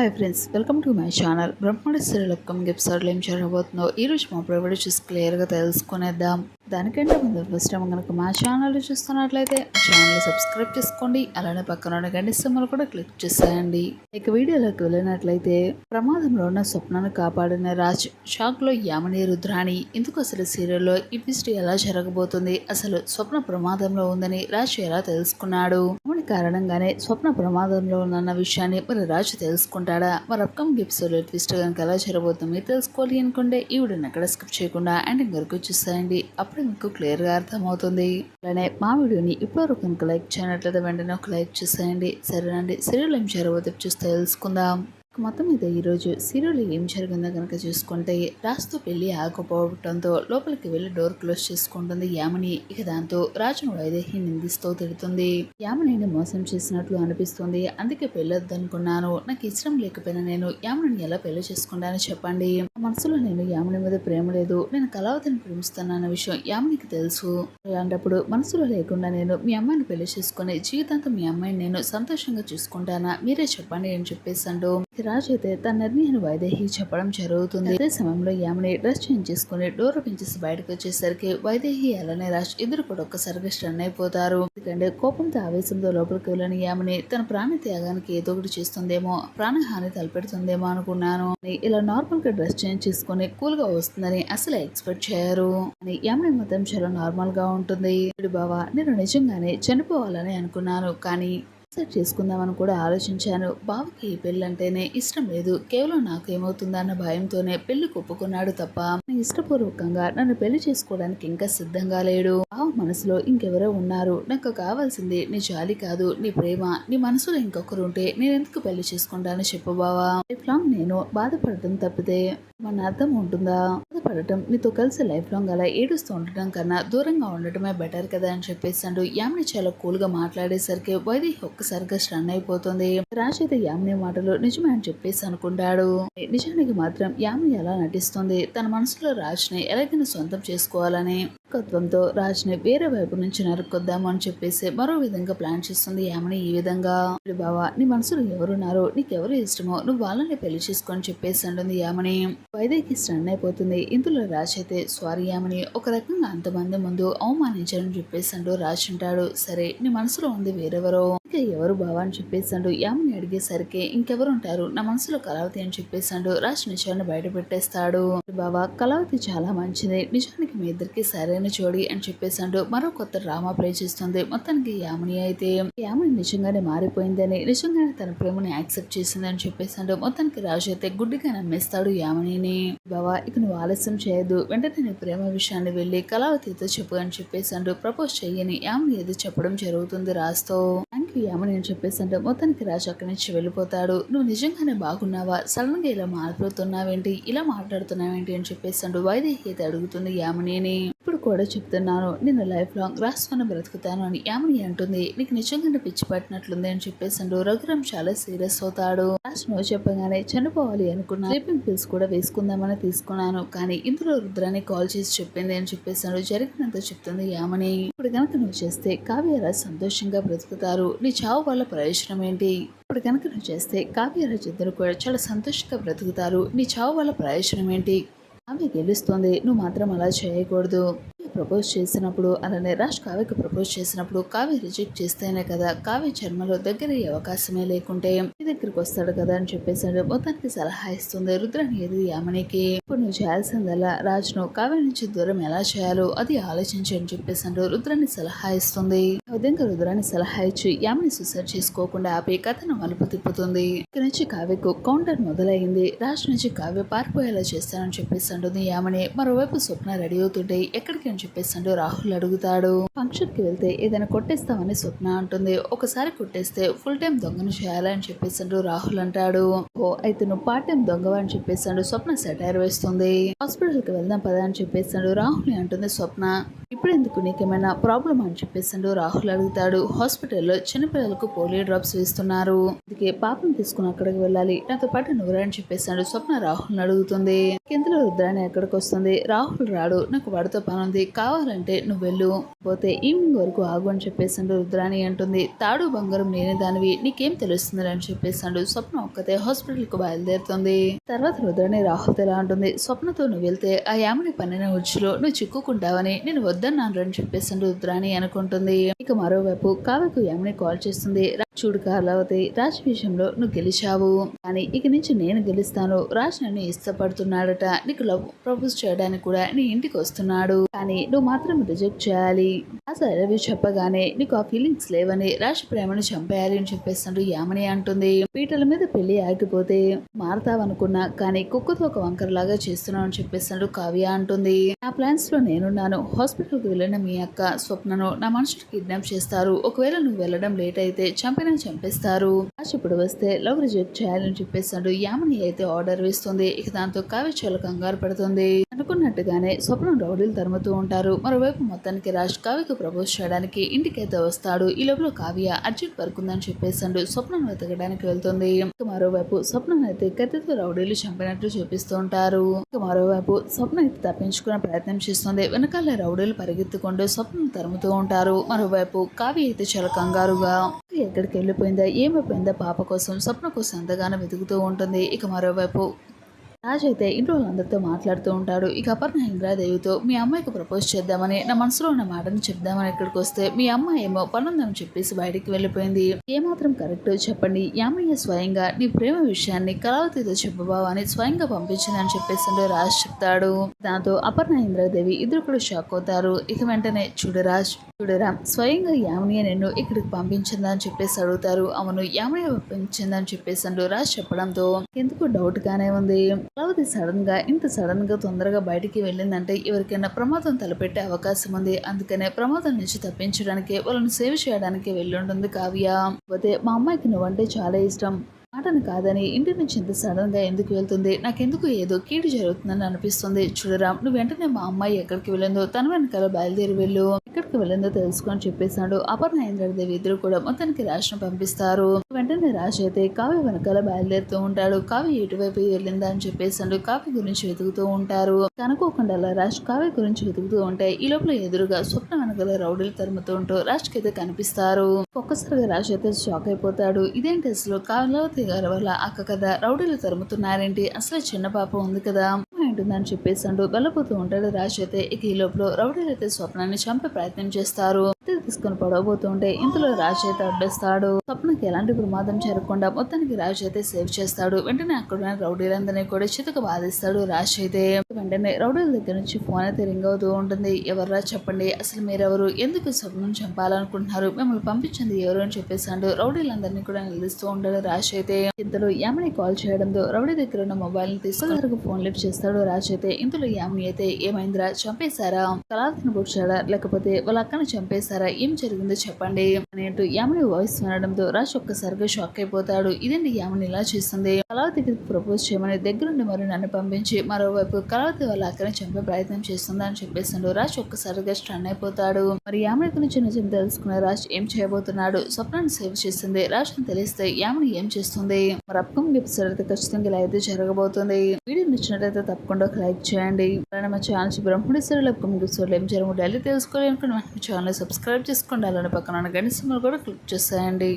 Hi friends welcome to my channel Brahmanda serial upcoming ఎపిసోడ్లో ఏం జరగబోతుందో ఈరోజు మా ప్రైవేట్ చూసి క్లియర్గా తెలుసుకునేద్దాం. దానికంటే ముందు ఫస్ట్ టైం కనుక మా ఛానల్ చూస్తున్నట్లయితే ఛానల్ సబ్స్క్రైబ్ చేసుకోండి. అలానే పక్కన ఉన్న గంట సింబల్ కూడా క్లిక్ చేసేయండి. ఇక వీడియోలోకి వెళ్ళినట్లయితే ప్రమాదంలో ఉన్న స్వప్నను కాపాడిన రాజ్ షాక్లో యామని రుద్రాణి. ఎందుకు అసలు సీరియల్లో ఈ ట్విస్ట్ ఎలా జరగబోతుంది? అసలు స్వప్న ప్రమాదంలో ఉందని రాజ్ ఎలా తెలుసుకున్నాడు? యామని కారణంగానే స్వప్న ప్రమాదంలో ఉందన్న విషయాన్ని మరి రాజు తెలుసుకుంటాడా? మరి అప్కమింగ్ ఎపిసోడ్ ట్విస్ట్ కనుక ఎలా జరగబోతుంది తెలుసుకోవాలి అనుకుంటే ఈ వీడియోని ఎక్కడ స్కిప్ చేయకుండా అండ్ వరకు చూసేయండి. అప్పుడు మీకు క్లియర్గా అర్థమవుతుంది. అలానే మా వీడియోని ఇప్పటివరకు కనుక లైక్ చేయనట్లయితే వెంటనే ఒక లైక్ చేసేయండి. సరేనండి. సీరియల్ ఏం జరగబోతే చూస్తే తెలుసుకుందాం. మొత్తం మీద ఈరోజు సీరియల్లో ఏం జరిగిందో కనుక చూసుకుంటే రాజుతో పెళ్ళి ఆగకపోవడంతో లోపలికి వెళ్ళి డోర్ క్లోజ్ చేసుకుంటుంది యామని. ఇక దాంతో రాజును వైదేహి నిందిస్తూ తిడుతుంది. యామనిని మోసం చేసినట్లు అనిపిస్తుంది. అందుకే పెళ్ళొద్దనుకున్నాను. నాకు ఇష్టం లేకపోయినా నేను యామిని ఎలా పెళ్ళి చేసుకుంటానో చెప్పండి. మనసులో నేను యామని మీద ప్రేమ లేదు. నేను కళావతిని ప్రేమిస్తానన్న విషయం యామినికి తెలుసు. అలాంటప్పుడు మనసులో లేకుండా నేను మీ అమ్మాయిని పెళ్ళి చేసుకుని జీవితాంతం మీ అమ్మాయిని నేను సంతోషంగా చూసుకుంటానా? మీరే చెప్పండి అని చెప్పేసాడు రాజ్ అయితే తన నిర్ణయాన్ని వైదేహి చెప్పడం జరుగుతుంది. అదే సమయంలో యామిని డ్రెస్ చేంజ్ చేసుకుని డోర్ పెంచేసి బయటకు వచ్చేసరికి వైదేహి అలానే రాజ్ ఇద్దరు కూడా ఒక్కసారిగా స్టన్ అయిపోతారు. ఎందుకంటే కోపంతో ఆవేశంతో లోపలికి వెళ్ళని యామిని తన ప్రాణ త్యాగానికి ఏదో ఒకటి చేస్తుందేమో ప్రాణహాని తలపెడుతుందేమో అనుకున్నాను. అని ఇలా నార్మల్గా డ్రెస్ చేంజ్ చేసుకుని కూల్గా వస్తుందని అసలు ఎక్స్పెక్ట్ చేయరు. అని యామిని మొత్తం చాలా నార్మల్గా ఉంటుంది బావా నేను నిజంగానే చనిపోవాలని అనుకున్నాను. కానీ సెట్ చేసుకుందామని కూడా ఆలోచించాను. బావకి ఈ పెళ్ళి అంటేనే ఇష్టం లేదు. కేవలం నాకు ఏమవుతుందన్న భయంతోనే పెళ్ళి ఒప్పుకున్నాడు తప్ప ఇష్టపూర్వకంగా నన్ను పెళ్ళి చేసుకోవడానికి ఇంకా సిద్ధంగా లేడు. బావ మనసులో ఇంకెవరో ఉన్నారు. నాకు కావాల్సింది నీ జాలి కాదు నీ ప్రేమ నీ మనసులో ఇంకొకరు ఉంటే నేను ఎందుకు పెళ్ళి చేసుకుంటాను చెప్పు బావా. లైఫ్ లాంగ్ నేను బాధపడటం తప్పితే మన అర్థం ఉంటుందా? బాధపడటం నీతో కలిసి లైఫ్ లాంగ్ అలా ఏడుస్తూ ఉండటం కన్నా దూరంగా ఉండటమే బెటర్ కదా అని చెప్పేసాడు యామిని చాలా కూల్గా మాట్లాడేసరికి వైదేహి ఒక్కసారిగా స్టన్ అయిపోతుంది. రాజ్ అయితే యామిని మాటలు నిజమే అని చెప్పేసి అనుకుంటాడు. నిజానికి మాత్రం యామిని ఎలా నటిస్తుంది? తన మనసులో రాజ్ని ఎలాగైనా సొంతం చేసుకోవాలని కత్వంతో రాజ్ని వేరే వైపు నుంచి నరుక్కొద్దాము అని చెప్పేసి మరో విధంగా ప్లాన్ చేస్తుంది యామిని. ఈ విధంగా "చూడు బావా నీ మనసులో ఎవరున్నారో? నీకెవరు ఇష్టమో? నువ్వు వాళ్ళని పెళ్ళి చేసుకొని చెప్పేసి అంటుంది యామిని. వైదేకి స్టన్ అయిపోతుంది. ఇందులో రాజ్ అయితే సారీ యామిని ఒక రకంగా అంతమంది ముందు అవమానించాలని చెప్పేసి అంటూ రాజ్ అంటాడు. సరే నీ మనసులో ఉంది వేరెవరో? ఇంకా ఎవరు బావా? అని చెప్పేసాడు యామని అడిగేసరికి ఇంకెవరు ఉంటారు? నా మనసులో కళావతి అని చెప్పేసాడు రాజ్ నిజాన్ని బయట పెట్టేస్తాడు. బావా కళావతి చాలా మంచిది. నిజానికి మీ ఇద్దరికి సరైన చూడి అని చెప్పేసాడు మరో కొత్త డ్రామా ప్లే చేస్తుంది. మొత్తానికి యామిని అయితే యామిని నిజంగానే మారిపోయిందని నిజంగానే తన ప్రేమని యాక్సెప్ట్ చేసిందని చెప్పేసాడు మొత్తానికి రాజు అయితే గుడ్డిగా నమ్మేస్తాడు యామినిని. బావా ఇక నువ్వు ఆలస్యం చేయదు వెంటనే నీ ప్రేమ విషయాన్ని వెళ్ళి కళావతితో చెప్పు అని చెప్పేసాడు ప్రపోజ్ చెయ్యని యామిని ఏదో చెప్పడం జరుగుతుంది రాజుతో థ్యాంక్ యూ యామని అని చెప్పేసి మొత్తానికి రాజు అక్కడి నుంచి వెళ్ళిపోతాడు. నువ్వు నిజంగానే బాగున్నావా? సడన్గా ఇలా మారిపోతున్నావేంటి? ఇలా మాట్లాడుతున్నావేంటి అని చెప్పేసి వైదేహి అయితే అడుగుతుంది యామినిని. కూడా చెప్తున్నాను. నేను లైఫ్ లాంగ్ రాసుకొని బ్రతుకుతాను అని యామిని అంటుంది. నీకు నిజంగానే పిచ్చి పట్టినట్లుంది అని చెప్పేసి రఘురామ్ చాలా సీరియస్ అవుతాడు. రాష్ట్రం నువ్వు చెప్పగానే చనిపోవాలి అనుకున్నా స్లీపింగ్ పిల్స్ కూడా వేసుకుందామని తీసుకున్నాను. కానీ ఇందులో రుద్రాన్ని కాల్ చేసి చెప్పింది అని చెప్పేసాడు జరిగినంత చెప్తుంది యామని. ఇప్పుడు కనుక నువ్వు చేస్తే కావ్యరాజ్ సంతోషంగా బ్రతుకుతారు. నీ చావు వల్ల ప్రయోజనం ఏంటి? ఇప్పుడు కనుక నువ్వు చేస్తే కావ్యరాజ్ ఇద్దరు కూడా చాలా సంతోషంగా బ్రతుకుతారు. నీ చావు వల్ల ప్రయోజనం ఏంటి? ఆమె గెలుస్తుంది. నువ్వు మాత్రం అలా చేయకూడదు. ప్రపోజ్ చేసినప్పుడు అలానే రాజ్ కావ్యకి ప్రపోజ్ చేసినప్పుడు కావ్య రిజెక్ట్ చేస్తేనే కదా కావ్య జన్మలో దగ్గరయ్యే అవకాశమే లేకుంటే ఈ దగ్గరికి వస్తాడు కదా అని చెప్పేసాడు మొత్తానికి సలహా ఇస్తుంది రుద్రని ఏది యామనికి. ఇప్పుడు నువ్వు చేయాల్సిందల్లా రాజ్ను కావ్య నుంచి దూరం ఎలా చేయాలో అది ఆలోచించి అని చెప్పేసాడు రుద్రాన్ని సలహా ఇస్తుంది. ఆ విధంగా రుద్రాన్ని సలహా ఇచ్చి యామిని సూసైడ్ చేసుకోకుండా ఆపి కథను మలుపు తిప్పుతుంది. ఇక్కడ నుంచి కావ్యకు కౌంటర్ మొదలైంది. రాజ్ నుంచి కావ్య పారిపోయేలా చేస్తానని చెప్పేసి అంటుంది యామని. మరోవైపు స్వప్న రెడీ అవుతుంటే ఎక్కడికి అని చెప్పేసి అంటూ రాహుల్ అడుగుతాడు. ఫంక్షన్కి వెళ్తే ఏదైనా కొట్టేస్తామని స్వప్న అంటుంది. ఒకసారి కొట్టేస్తే ఫుల్ టైం దొంగను చేయాలని చెప్పేసి అంటూ రాహుల్ అంటాడు. ఓ అయితే నువ్వు పార్ట్ టైం దొంగవా అని చెప్పేసాడు స్వప్న సెటైర్ వేస్తుంది. హాస్పిటల్కి వెళ్దాం పదా అని చెప్పేసాడు రాహుల్ అంటుంది స్వప్న. ఇప్పుడు ఎందుకు నీకేమైనా ప్రాబ్లం అని చెప్పేసాడు రాహుల్ అడుగుతాడు. హాస్పిటల్లో చిన్నపిల్లలకు పోలియో డ్రాప్స్ వేస్తున్నారు. అందుకే పాపం తీసుకుని అక్కడికి వెళ్ళాలి. నాతో పాటు నువ్వురా అని చెప్పేసాడు స్వప్న రాహుల్ని అడుగుతుంది. కిందలో రుద్రాని ఎక్కడికి వస్తుంది రాహుల్ రాడు. నాకు వాడితో పని ఉంది కావాలంటే నువ్వు వెళ్ళు. పోతే ఈవినింగ్ వరకు ఆగు అని చెప్పేసాడు రుద్రాణి అంటుంది. తాడు బంగారం లేని దానివి నీకేం తెలుస్తుంది అని చెప్పేసాడు స్వప్న ఒక్కతే హాస్పిటల్కు బయలుదేరుతుంది. తర్వాత రుద్రాణి రాహుల్ ఎలా అంటుంది. స్వప్నతో నువ్వు వెళ్తే ఆ యామిని పన్నిన ఉచ్చులో నువ్వు చిక్కుకుంటావని నేను వద్దన్నాను అని చెప్పేసాడు రుద్రాణి అనుకుంటుంది. ఇక మరోవైపు కావ్యకు యామిని కాల్ చేస్తుంది. చూడు కాలావతి రాజ్ విషయంలో నువ్వు గెలిచావు. కానీ ఇక నుంచి నేను గెలుస్తాను. రాజ్ నన్ను ఇష్టపడుతున్నాడట. నీకు లవ్ ప్రపోజ్ చేయడానికి కూడా నీ ఇంటికి వస్తున్నాడు. కానీ నువ్వు మాత్రం రిజెక్ట్ చేయాలి. రాజ్ చెప్పగానే నీకు ఆ ఫీలింగ్స్ లేవని రాజ్ ప్రేమను చంపేయాలి అని చెప్పేస్తాడు యామని అంటుంది. పీటల మీద పెళ్ళి ఆగిపోతే మారతావనుకున్నా కానీ కుక్కతో ఒక వంకరలాగా చేస్తున్నావు అని చెప్పేస్తాడు కావ్య అంటుంది. నా ప్లాన్స్లో నేనున్నాను. హాస్పిటల్కి వెళ్ళిన మీ అక్క స్వప్నను నా మనుషులు కిడ్నాప్ చేస్తారు. ఒకవేళ నువ్వు వెళ్ళడం లేట్ అయితే చంపిన చంపేస్తారు. రాజ్ ఇప్పుడు వస్తే లవ్ రిజెక్ట్ చేయాలని చెప్పేస్తాడు. యామని అయితే ఆర్డర్ వేస్తుంది. ఇక దాంతో కావ్య చాలా కంగారు పడుతుంది. అనుకున్నట్టుగానే స్వప్నం రౌడీలు తరుముతూ ఉంటారు. మరోవైపు మొత్తానికి రాజ్ కావ్యకు ప్రపోజ్ చేయడానికి ఇంటికైతే వస్తాడు. ఈ లోపల కావ్య అర్జున్ పరుకుందని చెప్పేస్తాడు. స్వప్నం వెతకడానికి వెళ్తుంది. మరోవైపు స్వప్నం అయితే కత్తితో రౌడీలు చంపినట్లు చూపిస్తూ ఉంటారు. మరోవైపు స్వప్న అయితే తప్పించుకునే ప్రయత్నం చేస్తుంది. వెనకాల రౌడీలు పరిగెత్తుకుంటూ స్వప్నం తరుముతూ ఉంటారు. మరోవైపు కావ్య అయితే చాలా కంగారుగా ఎక్కడికి వెళ్ళిపోయిందా ఏమైపోయిందా? పాప కోసం స్వప్న కోసం ఎంతగానో వెతుకుతూ ఉంటుంది. ఇక మరోవైపు రాజ్ అయితే ఇంట్లో వాళ్ళందరితో మాట్లాడుతూ ఉంటాడు. ఇక అపర్ణ ఇంద్రాదేవితో మీ అమ్మాయికి ప్రపోజ్ చేద్దామని నా మనసులో ఉన్న మాటను చెప్దామని ఇక్కడికి వస్తే మీ అమ్మ ఏమో పనుందని చెప్పేసి బయటికి వెళ్ళిపోయింది. ఏమాత్రం కరెక్ట్ చెప్పండి. యామయ్య స్వయంగా నీ ప్రేమ విషయాన్ని కళావతితో చెప్పబావని అని స్వయంగా పంపించిందని చెప్పేసి రాజ్ చెప్తాడు. దాంతో అపర్ణ ఇంద్రాదేవి ఇద్దరు కూడా షాక్ అవుతారు. ఇక వెంటనే చూడు రాజ్ చూడరా స్వయంగా యామిని నిన్ను ఇక్కడికి పంపించిందని చెప్పేసి అడుగుతారు. అవును యామిని పంపించిందని చెప్పేసి రాజ్ చెప్పడంతో ఎందుకు డౌట్ గానే ఉంది. కళావతి సడన్గా ఇంత సడన్గా తొందరగా బయటికి వెళ్ళిందంటే ఎవరికైనా ప్రమాదం తలపెట్టే అవకాశం ఉంది. అందుకనే ప్రమాదం నుంచి తప్పించడానికి వాళ్ళని సేవ్ చేయడానికి వెళ్ళుంటుంది కావ్య. పోతే మా అమ్మాయికి నువ్వంటే చాలా ఇష్టం. మాటను కాదని ఇంటి నుంచి ఇంత సడన్గా ఎందుకు వెళ్తుంది? నాకెందుకు ఏదో కీడు జరుగుతుందని అనిపిస్తుంది. చూడరా నువ్వు వెంటనే మా అమ్మాయి ఎక్కడికి వెళ్ళిందో తన వెనకాల బయలుదేరి వెళ్ళు. ఎక్కడికి వెళ్ళిందో తెలుసుకొని చెప్పేశాడు. అపర్ణ ఇంద్రదేవి ఇద్దరు కూడా మొత్తానికి రాష్ట్రం పంపిస్తారు. వెంటనే రాజు అయితే కావ్య వెనకాల బయలుదేరుతూ ఉంటాడు. కావ్య ఎటువైపు వెళ్ళిందా అని చెప్పేసాడు కావ్య గురించి వెతుకుతూ ఉంటారు. కనుకోకుండా అలా రాజ్ కావ్య గురించి వెతుకుతూ ఉంటే ఈ లోపల ఎదురుగా స్వప్న వెనకాల రౌడీలు తరుముతూ ఉంటూ రాజ్కి అయితే కనిపిస్తారు. ఒక్కసారిగా రాజ్ అయితే షాక్ అయిపోతాడు. ఇదేంటి అసలు కావ్యవతి గారి వల్ల అక్క కదా రౌడీలు తరుముతున్నారేంటి? అసలు చిన్న పాప ఉంది కదా. ఉంటుందని చెప్పేసాడు వెళ్ళబోతూ ఉంటాడు రాజ్ అయితే ఇక ఈ లోపల రౌడీలు అయితే స్వప్నాన్ని చంపే ప్రయత్నం చేస్తారు. తీసుకొని పడవబోతుంటే ఇంతలో రాజ్ అయితే అడ్డేస్తాడు. స్వప్నకి ఎలాంటి ప్రమాదం జరగకుండా మొత్తానికి రాజ్ అయితే సేవ్ చేస్తాడు. వెంటనే అక్కడ ఉన్న రౌడీలందరినీ కూడా చితక బాధిస్తాడు రాజ్ అయితే. వెంటనే రౌడీల దగ్గర నుంచి ఫోన్ అయితే రింగ్ అవుతూ ఉంటుంది. ఎవర్రా చెప్పండి? అసలు మీరెవరు? ఎందుకు స్వప్నం చంపాలనుకుంటున్నారు? మిమ్మల్ని పంపించింది ఎవరు అని చెప్పేసాడు రౌడీలందరినీ కూడా నిలుస్తూ ఉంటాడు రాజ్ అయితే. ఇంతలో యామిని కాల్ చేయడంతో రౌడీ దగ్గర ఉన్న మొబైల్ని తీసుకుని ఫోన్ లిఫ్ట్ చేస్తాడు రాజ్ అయితే. ఇంతలో యామిని అయితే ఏమైందిరా? చంపేశారా? కళావతిని పుడిచాడా? లేకపోతే వాళ్ళ అక్కను చంపేశారా? ఏం జరిగిందో చెప్పండి. అని అంటూ యామిని వాయిస్ వినడంతో రాజ్ ఒక్కసారిగా షాక్ అయిపోతాడు. ఇదేంటి యామిని ఇలా చేస్తుంది? కళావతికి ప్రపోజ్ చేయమని దగ్గరుండి మరి నన్ను పంపించి మరోవైపు కళావతి వాళ్ళ అక్కని చంపే ప్రయత్నం చేస్తుంది అని చెప్పేసాడు రాజ్ ఒక్కసారిగా స్టన్ అయిపోతాడు. మరి యామిని గురించి నిజం తెలుసుకున్న రాజ్ ఏం చేయబోతున్నాడు? స్వప్నాన్ని సేవ్ చేస్తుంది. రాజ్ అని తెలిస్తే యామిని ఏం చేస్తుంది? మరి అప్కమింగ్ ఎపిసోడ్ అయితే ఖచ్చితంగా ఇలా అయితే జరగబోతుంది. వీడియో నచ్చినట్లయితే తప్పకుండా ఒక లైక్ చేయండి. అలానే మా ఛానల్ బ్రహ్మడి సరే అప్కమింగ్ ఎపిసోడ్ ఏం జరగదు డైలీ తెలుసుకోవాలి అనుకుంటే ఛానల్ సబ్స్క్రైబ్ చేసుకోండి అలానే పక్కన ఉన్న గంట కూడా క్లిక్ చేసేయండి.